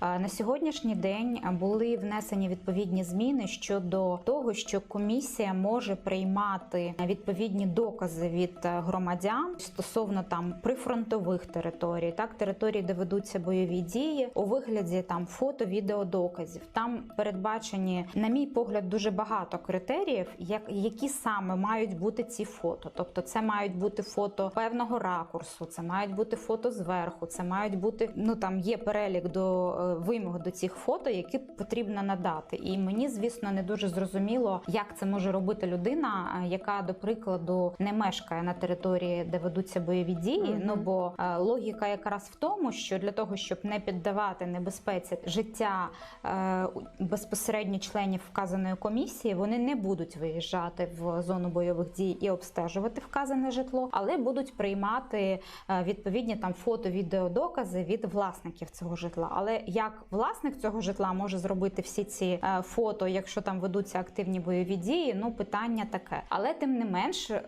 На сьогоднішній день були внесені відповідні зміни щодо того, що комісія може приймати відповідні докази від громадян стосовно там прифронтових територій, так територій, де ведуться бойові дії, у вигляді там фото, відеодоказів. Там передбачені, на мій погляд, дуже багато критеріїв, як які саме мають бути ці фото. Тобто, це мають бути фото певного ракурсу, це мають бути фото зверху, це мають бути ну там є перелік до е, вимог до цих фото, які потрібно надати. І мені, звісно, не дуже зрозуміло, як це може робити людина, е, яка, до прикладу, не мешкає на території, де ведуться бойові дії. Мгм. Ну бо е, логіка якраз в тому, що для того, щоб не піддавати небезпеці життя е, безпосередньо членів вказаної комісії, вони не будуть виїжджати в зону бойових дій і обстежувати вказане житло, але будуть приймати е, відповідні там фото, відеодокази від власників цього житла. Але як власник цього житла може зробити всі ці е, фото, якщо там ведуться активні бойові дії? Ну питання таке. Але тим не менш, е,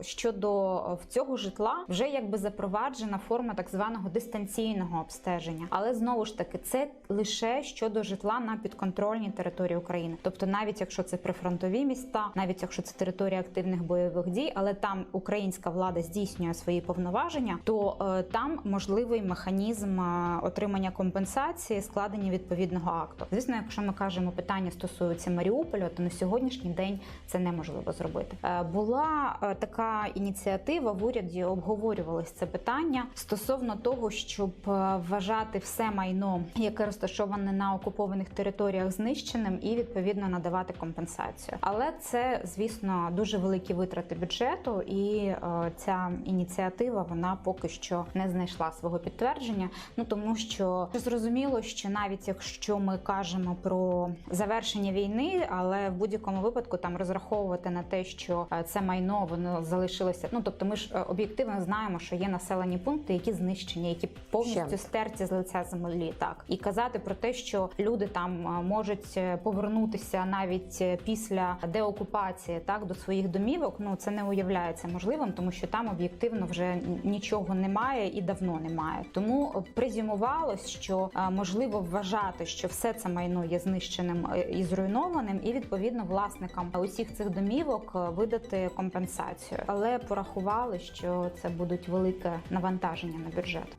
щодо е, цього житла вже якби запроваджена форма так званого дистанційного обстеження. Але знову ж таки, це лише щодо житла на підконтрольній території України. Тобто, навіть якщо це прифронтові міста, навіть якщо це територія активних бойових дій, але там українська влада здійснює свої повноваження, то там можливий механізм отримання компенсації, складення відповідного акту. Звісно, якщо ми кажемо, питання стосуються Маріуполя, то на сьогоднішній день це неможливо зробити. Е, Була е, така ініціатива в уряді, обговорювалось це питання стосовно того, щоб е, вважати все майно, яке розташоване на окупованих територіях, знищеним, і відповідно надавати компенсацію. Але це, звісно, дуже великі витрати бюджету, і ця ініціатива вона поки що не знайшла свого підтвердження. Ну тому що зрозуміло, що навіть якщо ми кажемо про завершення війни, але в будь-якому випадку там розраховувати на те, що е, це майно воно залишилося. Ну тобто, ми ж е, об'єктивно знаємо, що є населені пункти, які знищені, які повністю Ще. стерті з лиця землі. Так і казати про те, що люди там е, можуть повернутися навіть після деокупації, так до своїх домівок. Ну це не уявляється можливим, тому що там об'єктивно вже нічого немає і давно немає. Тому презюмувалось, що можливо вважати, що все це майно є знищеним е, і зруйнованим, і відповідно власникам усіх цих домівок е, видати компенсацію. Але порахували, що це будуть велике навантаження на бюджет.